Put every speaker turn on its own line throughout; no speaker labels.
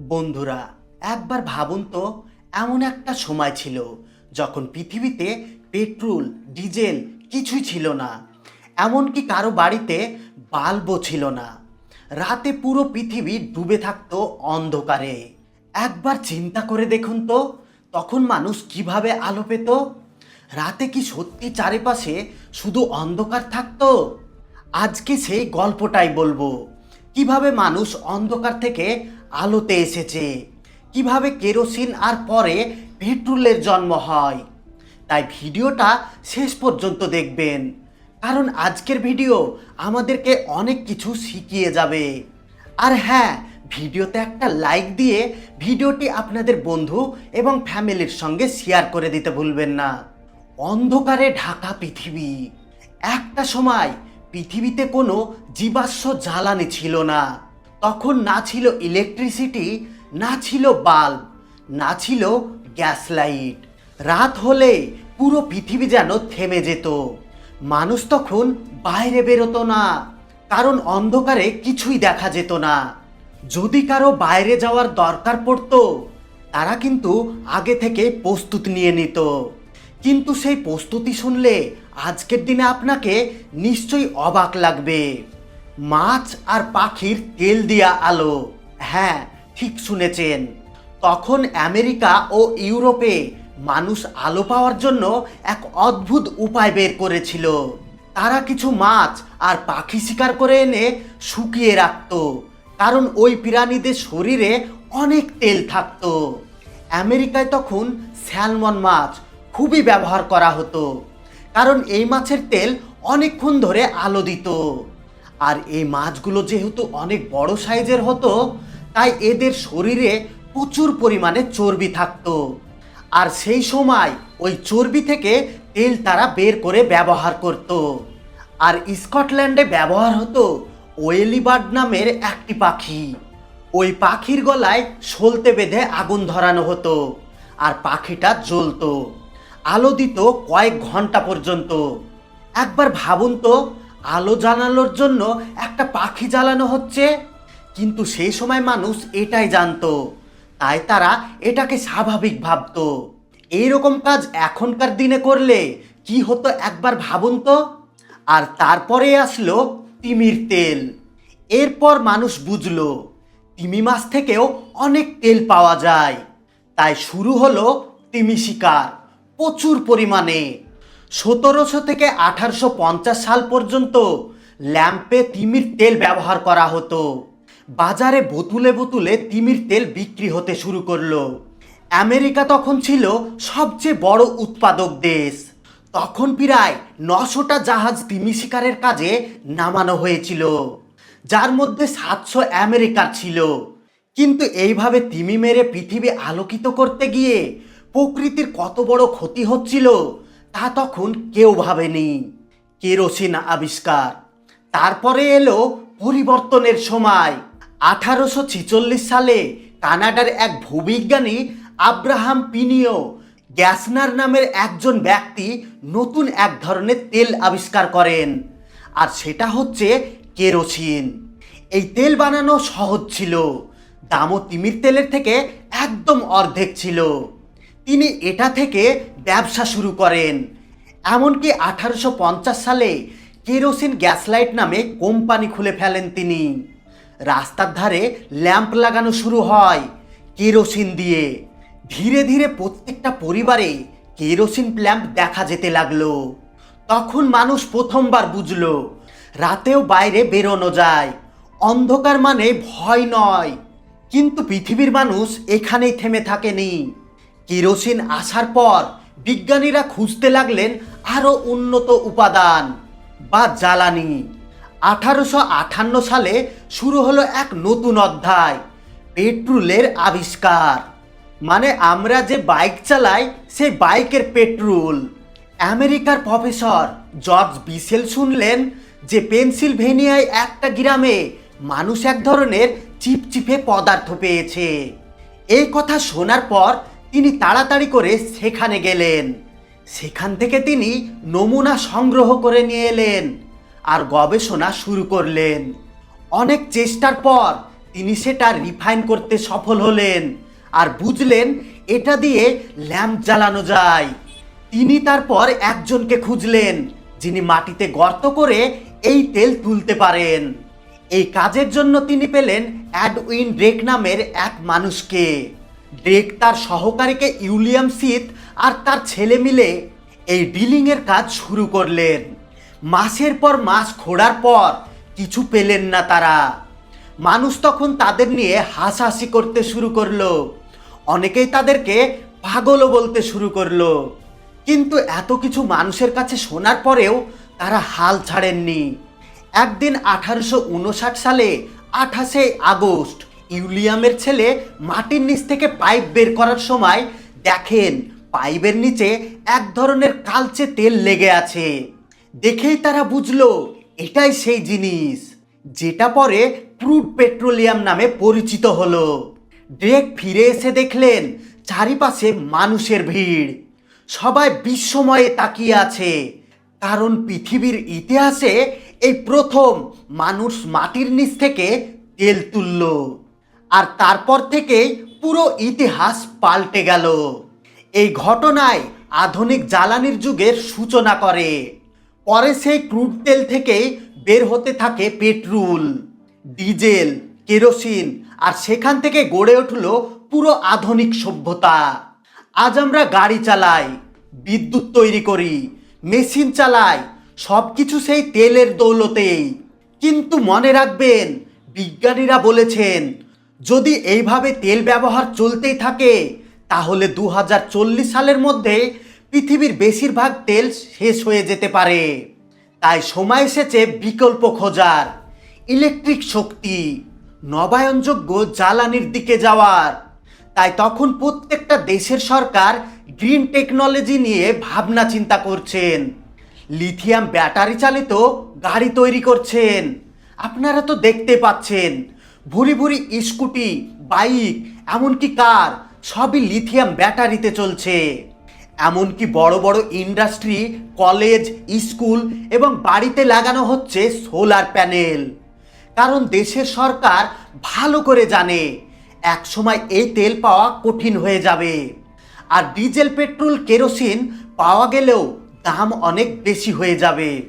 বন্ধুরা, একবার ভাবুন তো, এমন একটা সময় ছিল যখন পৃথিবীতে পেট্রোল, ডিজেল কিছুই ছিল না। এমনকি কারও বাড়িতে বাল্বও ছিল না। রাতে পুরো পৃথিবী ডুবে থাকতো অন্ধকারে। একবার চিন্তা করে দেখুন তো, তখন মানুষ কীভাবে আলো পেত? রাতে কি সত্যি চারিপাশে শুধু অন্ধকার থাকতো? আজকে সেই গল্পটাই বলব। কীভাবে মানুষ অন্ধকার থেকে আলোতে এসেছে। কীভাবে কেরোসিন আর পরে পেট্রোলের জন্ম হয়। তাই ভিডিওটা শেষ পর্যন্ত দেখবেন। কারণ আজকের ভিডিও আমাদেরকে অনেক কিছু শিখিয়ে যাবে। আর হ্যাঁ ভিডিওতে একটা লাইক দিয়ে ভিডিওটি আপনাদের বন্ধু এবং ফ্যামিলির সঙ্গে শেয়ার করে দিতে ভুলবেন না। অন্ধকারে ঢাকা পৃথিবী। একটা সময় পৃথিবীতে কোনো জীবাশ্ম জ্বালানি ছিল না। তখন না ছিল ইলেকট্রিসিটি না ছিল বাল্ব না ছিল গ্যাস লাইট রাত হলে পুরো পৃথিবী যেন থেমে যেত। মানুষ তখন বাইরে বেরোতো না, কারণ অন্ধকারে কিছুই দেখা যেত না। যদি কারও বাইরে যাওয়ার দরকার পড়তো, তারা কিন্তু আগে থেকে প্রস্তুত নিয়ে নিত। কিন্তু সেই প্রস্তুতি শুনলে আজকের দিনে আপনাকে নিশ্চয়ই অবাক লাগবে। মাছ আর পাখির তেল দিয়া আলো। হ্যাঁ ঠিক শুনেছেন। তখন আমেরিকা ও ইউরোপে মানুষ আলো পাওয়ার জন্য এক অদ্ভুত উপায় বের করেছিল। তারা কিছু মাছ আর পাখি শিকার করে এনে শুকিয়ে রাখত। কারণ ওই প্রাণীদের শরীরে অনেক তেল থাকতো। আমেরিকায় তখন স্যালমন মাছ খুবই ব্যবহার করা হতো। কারণ এই মাছের তেল অনেকক্ষণ ধরে আলো দিত। আর এই মাছগুলো যেহেতু অনেক বড় সাইজের হতো, তাই এদের শরীরে প্রচুর পরিমাণে চর্বি থাকতো। আর সেই সময় ওই চর্বি থেকে তেল তারা বের করে ব্যবহার করত। আর স্কটল্যান্ডে ব্যবহার হতো ওয়েলিবার্ড নামের একটি পাখি। ওই পাখির গলায় সলতে বেঁধে আগুন ধরানো হতো আর পাখিটা জ্বলতো, আলো দিত কয়েক ঘণ্টা পর্যন্ত। একবার ভাবুন তো আলো জ্বালানোর জন্য একটা পাখি জ্বালানো হচ্ছে। কিন্তু সেই সময় মানুষ এটাই জানতো, তাই তারা এটাকে স্বাভাবিক ভাবতো। এইরকম কাজ এখনকার দিনে করলে কি হতো একবার ভাবুন তো? আর তারপরে আসলো তিমির তেল। এরপর মানুষ বুঝলো, তিমি মাছ থেকেও অনেক তেল পাওয়া যায়। তাই শুরু হলো তিমি শিকার, প্রচুর পরিমাণে। সতেরোশো থেকে আঠারোশো পঞ্চাশ সাল পর্যন্ত ল্যাম্পে তিমির তেল ব্যবহার করা হতো। বাজারে বোতুলে বোতুলে তিমির তেল বিক্রি হতে শুরু করল। আমেরিকা তখন ছিল সবচেয়ে বড় উৎপাদক দেশ। তখন প্রায় নশোটা জাহাজ তিমি শিকারের কাজে নামানো হয়েছিল, যার মধ্যে সাতশো আমেরিকার ছিল। কিন্তু এইভাবে তিমি মেরে পৃথিবী আলোকিত করতে গিয়ে প্রকৃতির কত বড় ক্ষতি হচ্ছিল তা তখন কেউ ভাবেনি। কেরোসিন আবিষ্কার। তারপরে এলো পরিবর্তনের সময়। আঠারোশো ছিচল্লিশ সালে কানাডার এক ভূবিজ্ঞানী আব্রাহাম পিনিও গ্যাসনার নামের একজন ব্যক্তি নতুন এক ধরনের তেল আবিষ্কার করেন, আর সেটা হচ্ছে কেরোসিন। এই তেল বানানো সহজ ছিল। দামও তিমির তেলের থেকে একদম অর্ধেক ছিল। তিনি এটা থেকে ব্যবসা শুরু করেন। এমনকি আঠারোশো পঞ্চাশ সালে কেরোসিন গ্যাসলাইট নামে কোম্পানি খুলে ফেলেন তিনি। রাস্তার ধারে ল্যাম্প লাগানো শুরু হয় কেরোসিন দিয়ে। ধীরে ধীরে প্রত্যেকটা পরিবারে কেরোসিন ল্যাম্প দেখা যেতে লাগল। তখন মানুষ প্রথমবার বুঝলো, রাতেও বাইরে বেরোনো যায়। অন্ধকার মানে ভয় নয়। কিন্তু পৃথিবীর মানুষ এখানেই থেমে থাকেনি। কেরোসিন আসার পর বিজ্ঞানীরা খুঁজতে লাগলেন আরও উন্নত উপাদান বা জ্বালানি। আঠারোশো আটান্ন সালে শুরু হলো এক নতুন অধ্যায়, পেট্রোলের আবিষ্কার। মানে আমরা যে বাইক চালাই সেই বাইকের পেট্রোল। আমেরিকার প্রফেসর জর্জ বিসেল শুনলেন যে পেনসিলভেনিয়ায় একটা গ্রামে মানুষ এক ধরনের চিপচিপে পদার্থ পেয়েছে। এই কথা শোনার পর তিনি তাড়াতাড়ি করে সেখানে গেলেন। সেখান থেকে তিনি নমুনা সংগ্রহ করে নিয়ে এলেন আর গবেষণা শুরু করলেন। অনেক চেষ্টার পর তিনি সেটা রিফাইন করতে সফল হলেন আর বুঝলেন এটা দিয়ে ল্যাম্প জ্বালানো যায়। তিনি তারপর একজনকে খুঁজলেন যিনি মাটিতে গর্ত করে এই তেল তুলতে পারেন। এই কাজের জন্য তিনি পেলেন অ্যাডউইন ড্রেক নামের এক মানুষকে। ড্রেক তার সহকারীকে ইউলিয়াম সিথ আর তার ছেলে মিলে এই ডিলিংয়ের কাজ শুরু করলেন। মাসের পর মাস খোঁড়ার পর কিছু পেলেন না তারা। মানুষ তখন তাদের নিয়ে হাসাহাসি করতে শুরু করল। অনেকেই তাদেরকে পাগলও বলতে শুরু করল। কিন্তু এত কিছু মানুষের কাছে শোনার পরেও তারা হাল ছাড়েননি। একদিন আঠারোশো উনষাট সালে আঠাশে আগস্ট ইউলিয়ামের ছেলে মাটির নিচ থেকে পাইপ বের করার সময় দেখেন পাইপের নিচে এক ধরনের কালচে তেল লেগে আছে। দেখেই তারা বুঝলো, এটাই সেই জিনিস। যেটা পরে ক্রুড পেট্রোলিয়াম নামে পরিচিত হলো। ড্রেক ফিরে এসে দেখলেন, চারিপাশে মানুষের ভিড়। সবাই বিস্ময়ে তাকিয়ে আছে। কারণ পৃথিবীর ইতিহাসে এই প্রথম মানুষ মাটির নিচ থেকে তেল তুলল। আর তারপর থেকেই পুরো ইতিহাস পাল্টে গেল। এই ঘটনায় আধুনিক জ্বালানির যুগের সূচনা করে। পরে সেই ক্রুড তেল থেকেই বের হতে থাকে পেট্রোল, ডিজেল, কেরোসিন আর সেখান থেকে গড়ে উঠল পুরো আধুনিক সভ্যতা। আজ আমরা গাড়ি চালাই, বিদ্যুৎ তৈরি করি, মেশিন চালাই সব কিছু সেই তেলের দৌলতেই। কিন্তু মনে রাখবেন, বিজ্ঞানীরা বলেছেন যদি এইভাবে তেল ব্যবহার চলতেই থাকে, তাহলে দু হাজার চল্লিশ সালের মধ্যে পৃথিবীর বেশিরভাগ তেল শেষ হয়ে যেতে পারে। তাই সময় এসেছে বিকল্প খোঁজার। ইলেকট্রিক শক্তি, নবায়নযোগ্য জ্বালানির দিকে যাওয়ার। তাই তখন প্রত্যেকটা দেশের সরকার গ্রিন টেকনোলজি নিয়ে ভাবনা চিন্তা করছেন। লিথিয়াম ব্যাটারি চালিত গাড়ি তৈরি করছেন। আপনারা তো দেখতে পাচ্ছেন ভুরি ভুরি স্কুটি, বাইক, এমনকি কার, সবই লিথিয়াম ব্যাটারিতে চলছে। এমনকি বড় বড় ইন্ডাস্ট্রি, কলেজ, স্কুল এবং বাড়িতে লাগানো হচ্ছে সোলার প্যানেল। কারণ দেশের সরকার ভালো করে জানে এক সময় এই তেল পাওয়া কঠিন হয়ে যাবে। আর ডিজেল, পেট্রোল, কেরোসিন পাওয়া গেলেও দাম অনেক বেশি হয়ে যাবে।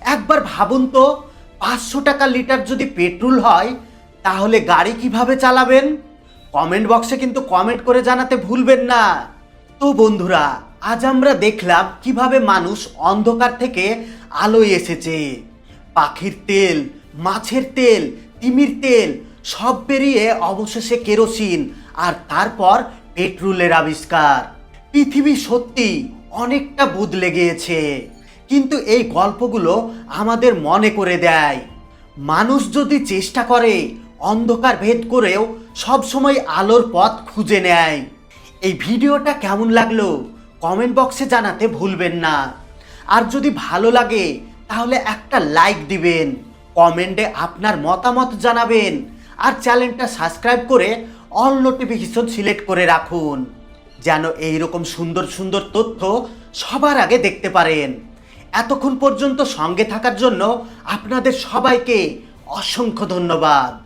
একবার ভাবুন তো, পাঁচশো টাকা লিটার যদি পেট্রোল হয় তাহলে গাড়ি কীভাবে চালাবেন? কমেন্ট বক্সে কিন্তু কমেন্ট করে জানাতে ভুলবেন না। তো বন্ধুরা, আজ আমরা দেখলাম কীভাবে মানুষ অন্ধকার থেকে আলোয় এসেছে। পাখির তেল, মাছের তেল, তিমির তেল, সব বেরিয়ে অবশেষে কেরোসিন আর তারপর পেট্রোলের আবিষ্কার। পৃথিবী সত্যি অনেকটা বদলে গিয়েছে। কিন্তু এই গল্পগুলো আমাদের মনে করে দেয়। মানুষ যদি চেষ্টা করে অন্ধকার ভেদ করেও সবসময় আলোর পথ খুঁজে নেয়। এই ভিডিওটা কেমন লাগল কমেন্ট বক্সে জানাতে ভুলবেন না। আর যদি ভালো লাগে, তাহলে একটা লাইক দিবেন, কমেন্টে আপনার মতামত জানাবেন, আর চ্যানেলটা সাবস্ক্রাইব করে অল নোটিফিকেশন সিলেক্ট করে রাখুন, যেন এই রকম সুন্দর সুন্দর তথ্য সবার আগে দেখতে পারেন। এতক্ষণ পর্যন্ত সঙ্গে থাকার জন্য আপনাদের সবাইকে অসংখ্য ধন্যবাদ।